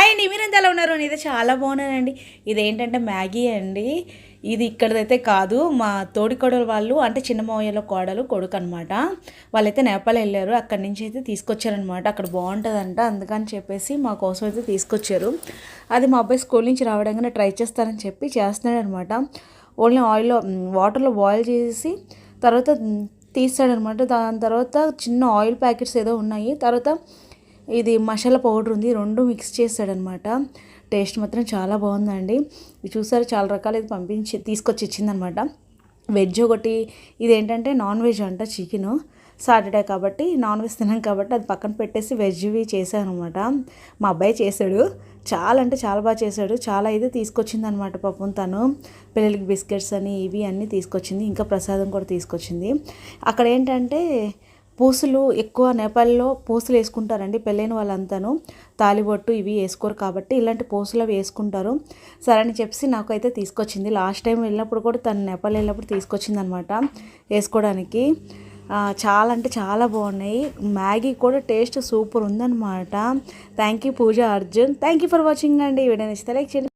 Hi అండి మీరెంత ఎలా ఉన్నారు? నేను చాలా బాగున్నానండి. ఇదేంటంటే మ్యాగీ అండి. ఇది ఇక్కడదైతే కాదు మా తోడికోడలు వాళ్ళు అంటే చిన్న మావయ్యలో కోడలు కొడుకు అనమాట వాళ్ళైతే నేపాల్ వెళ్ళారు అక్కడి నుంచి అయితే తీసుకొచ్చారనమాట అక్కడ బాగుంటుందంట అందుకని చెప్పేసి మా కోసం అయితే తీసుకొచ్చారు. అది మా అబ్బాయి స్కూల్ నుంచి రావడంగానే ట్రై చేస్తానని చెప్పి చేస్తున్నాడు అనమాట ఓన్లీ ఆయిల్లో వాటర్లో బాయిల్ చేసి తర్వాత తీస్తాడనమాట దాని తర్వాత చిన్న ఆయిల్ ప్యాకెట్స్ ఏదో ఉన్నాయి. తర్వాత ఇది మసాలా పౌడర్ ఉంది. రెండు మిక్స్ చేశాడనమాట. టేస్ట్ మాత్రం చాలా బాగుందండి. ఇది చూసారు చాలా రకాలు ఇది పంపించి తీసుకొచ్చి ఇచ్చిందనమాట. వెజ్ ఒకటి ఇది ఏంటంటే నాన్ వెజ్ అంట చికెను. సాటర్డే కాబట్టి నాన్ వెజ్ తిన్నాం కాబట్టి అది పక్కన పెట్టేసి వెజ్వి చేశాను అనమాట మా అబ్బాయి చేశాడు. చాలా అంటే చాలా బాగా చేశాడు. చాలా అయితే తీసుకొచ్చిందనమాట పాపం తను. పిల్లలకి బిస్కెట్స్ అని ఇవి అన్నీ తీసుకొచ్చింది. ఇంకా ప్రసాదం కూడా తీసుకొచ్చింది. అక్కడ ఏంటంటే పూసలు ఎక్కువ నేపాల్లో పూసలు వేసుకుంటారండి పెళ్ళైన వాళ్ళంతాను. తాలిబొట్టు ఇవి వేసుకోరు కాబట్టి ఇలాంటి పూసలు అవి వేసుకుంటారు. సరే అని చెప్పి నాకు అయితే తీసుకొచ్చింది. లాస్ట్ టైం వెళ్ళినప్పుడు కూడా తను నేపాల్ వెళ్ళినప్పుడు తీసుకొచ్చింది అనమాట వేసుకోవడానికి చాలా అంటే చాలా బాగున్నాయి. మ్యాగీ కూడా టేస్ట్ సూపర్ ఉందన్నమాట thank you Pooja Arjun. Thank you for watching అండి. వీడియో నచ్చితే లైక్ చేయండి.